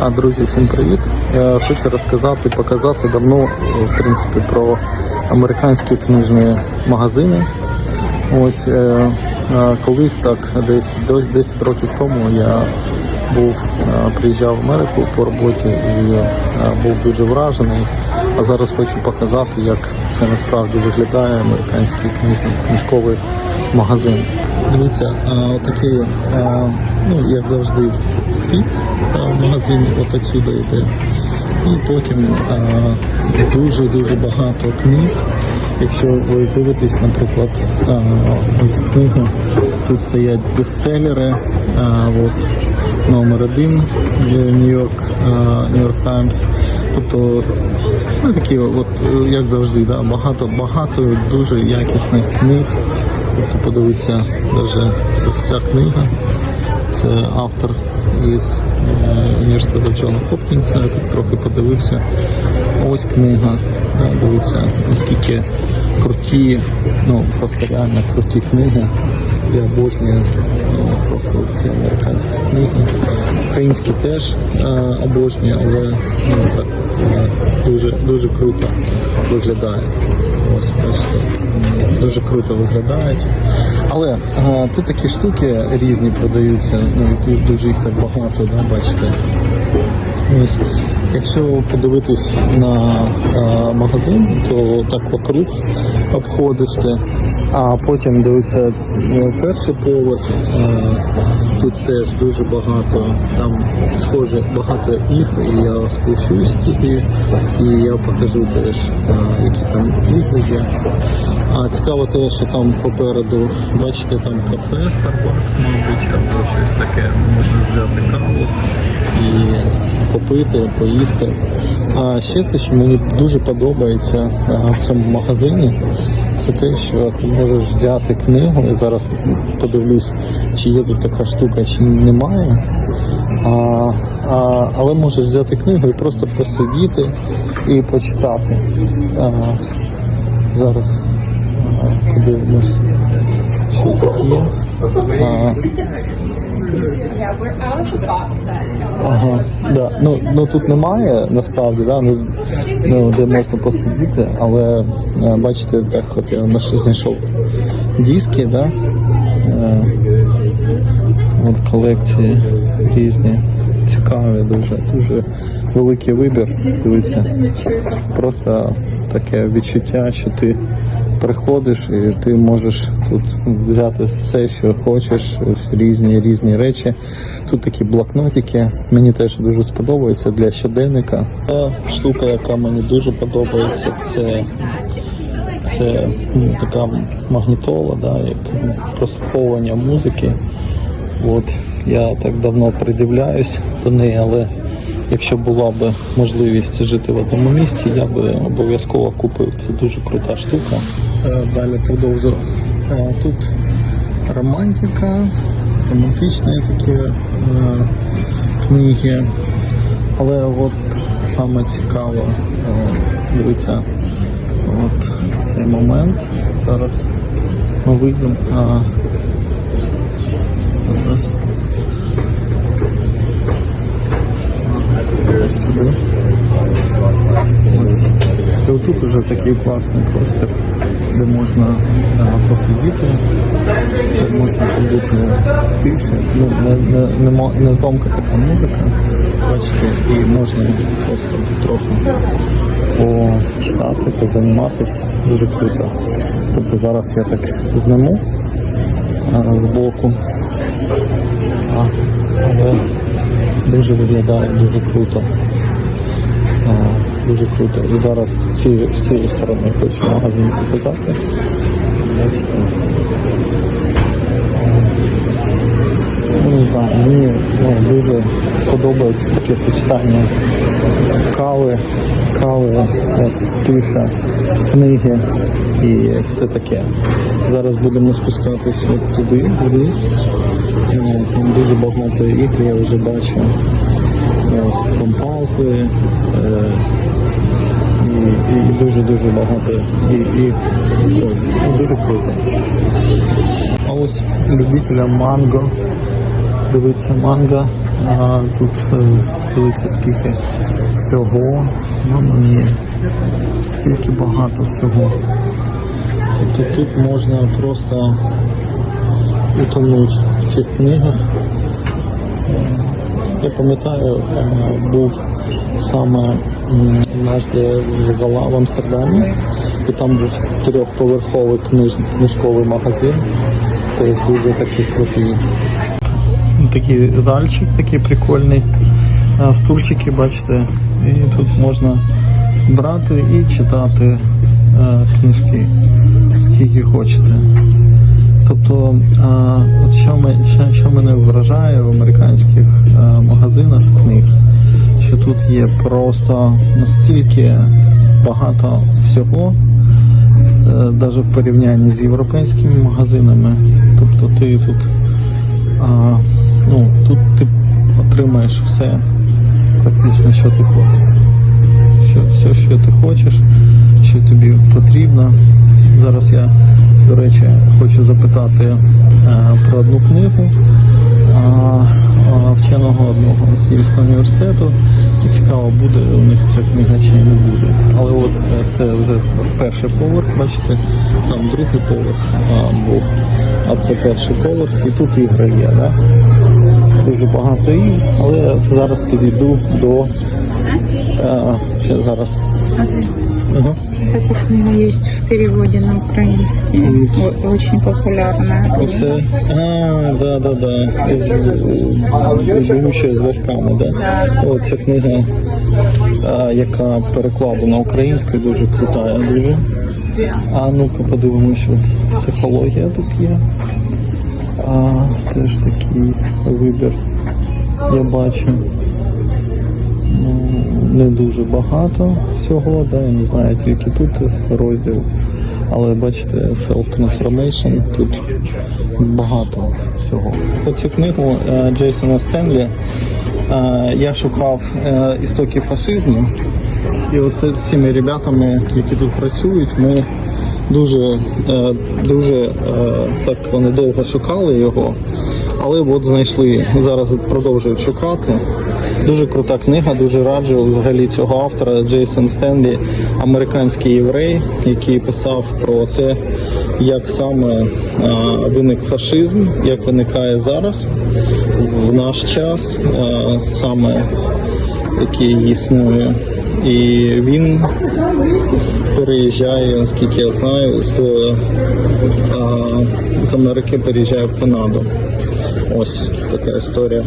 А, Друзі, всім привіт! Я хочу розказати, показати давно, в принципі, про американські книжні магазини. Ось е, е, колись так, десь до- 10 років тому я був, е, приїжджав в Америку по роботі і е, був дуже вражений. А зараз хочу показати, як це насправді виглядає американський книжковий магазин. Дивіться, е, отакий, е, ну як завжди, вхід е, в магазин от отсюди йде. І потім дуже дуже багато книг. Якщо ви дивитесь, наприклад, ось книги, тут стоять бестселери, от, номер один Нью-Йорк Нью-Йорк Таймс. Тобто ну, такі, от, як завжди, да, багато, багато дуже якісних книг. Тобто подивіться, навіть ось ця книга. Це автор із е, університету Джона Хопкінса. Я тут трохи подивився. Ось книга. Да, дивіться, наскільки круті, ну просто реально круті книги. Я обожнюю просто ці американські книги. Українські теж е, обожнюю, але ну, так, дуже, дуже круто виглядає. Ось бачите, дуже круто виглядають. Але е, тут такі штуки різні продаються, ну дуже їх так багато, да, бачите. Якщо подивитись на е, магазин, то так вокруг обходиш ти, а потім дивиться е, перший поверх. Е, тут теж дуже багато, там схоже багато ігор, і я спущусь туди, і я покажу теж, е, які там ігри є. А цікаво те, що там попереду, бачите, там кафе Starbucks, мабуть, або щось таке. Можна взяти каву і попити, поїсти. А ще те, що мені дуже подобається в цьому магазині, це те, що ти можеш взяти книгу. Я зараз подивлюсь, чи є тут така штука, чи немає. А, а, але можеш взяти книгу і просто посидіти і почитати. А, зараз подивимось, що тут є. А. Ага, да. Ну, ну тут немає насправді, да? ну, ну, де можна посидіти, але е, бачите, так от я знайшов диски, да? Е, от колекції різні, цікаві, дуже, дуже великий вибір. Дивіться. Просто таке відчуття, що ти приходиш і ти можеш тут взяти все, що хочеш, різні різні речі. Тут такі блокнотики. Мені теж дуже сподобається для щоденника. Та штука, яка мені дуже подобається, це, це м, така магнітола, да, як прослуховування музики. От я так давно придивляюсь до неї, але якщо була б можливість жити в одному місті, я би обов'язково купив. Це дуже крута штука. Е, Далі продовжу. Е, Тут романтика, романтичні такі е, книги. Але от саме цікаво, дивіться, от цей момент. Зараз ми вийдемо. Зараз. Ось отут уже такий класний простір, де можна посидіти, де можна побути тише, ну, не, не, не, не тонка така музика, бачите, і можна просто трохи почитати, позаніматися. Дуже круто. Тобто зараз я так зніму а, збоку. А, але дуже виглядає дуже круто. Дуже круто. І зараз з цієї, сторони хочу магазин показати. Ну, не знаю, мені ну, дуже подобається таке сочетання кави, кави, ось тиша, книги і все таке. Зараз будемо спускатись от туди, вниз. Е, Там дуже багато ігр, я вже бачу. Ось Там пазли. е, І, дуже-дуже багато. І, і ось, ну, дуже круто. А ось любителям манго. Дивіться манго. А, тут е, дивіться скільки всього. Мама мія. Скільки багато всього. Тобто тут можна просто утонути в цих книгах. Я пам'ятаю, е, був саме наш де в Амстердамі, і там був трьохповерховий книж, книжковий магазин. Тобто дуже такий крутий. Такий зальчик такий прикольний. Стульчики, бачите, і тут можна брати і читати е, книжки, скільки хочете. Тобто, от що, ми, що, мене вражає в американських магазинах книг, що тут є просто настільки багато всього, навіть в порівнянні з європейськими магазинами. Тобто ти тут, ну, тут ти отримаєш все, практично, що ти хочеш. Все, що ти хочеш, що тобі потрібно. Зараз я, до речі, хочу запитати е, про одну книгу вченого одного з Сільського університету. І цікаво, буде у них ця книга чи не буде. Але от е, це вже перший поверх, бачите, там другий поверх а, був, а це перший поверх, і тут ігри є. Да? Дуже багато ігр, але зараз підійду до. Ще зараз. Эта книга есть в переводе на украинский. Очень популярная. Оце. А, да, да, да. Із живучою з вовками, да. О, ця книга, а, яка перекладена українською, дуже крута, дуже. А ну-ка подивимось, от психологія тут є. А, теж такий вибір. Я бачу. Не дуже багато всього, да, я не знаю, тільки тут розділ. Але бачите, self-transformation тут багато всього. Цю книгу е, Джейсона Стенлі е, я шукав е, істоки фашизму. І оце з цими ребятами, які тут працюють, ми дуже, дуже так вони довго шукали його. Але от знайшли, зараз продовжують шукати. Дуже крута книга, дуже раджу взагалі цього автора Джейсон Стенлі, американський єврей, який писав про те, як саме виник фашизм, як виникає зараз в наш час, саме який існує. І він переїжджає, наскільки я знаю, з, з Америки переїжджає в Канаду. Ось така історія.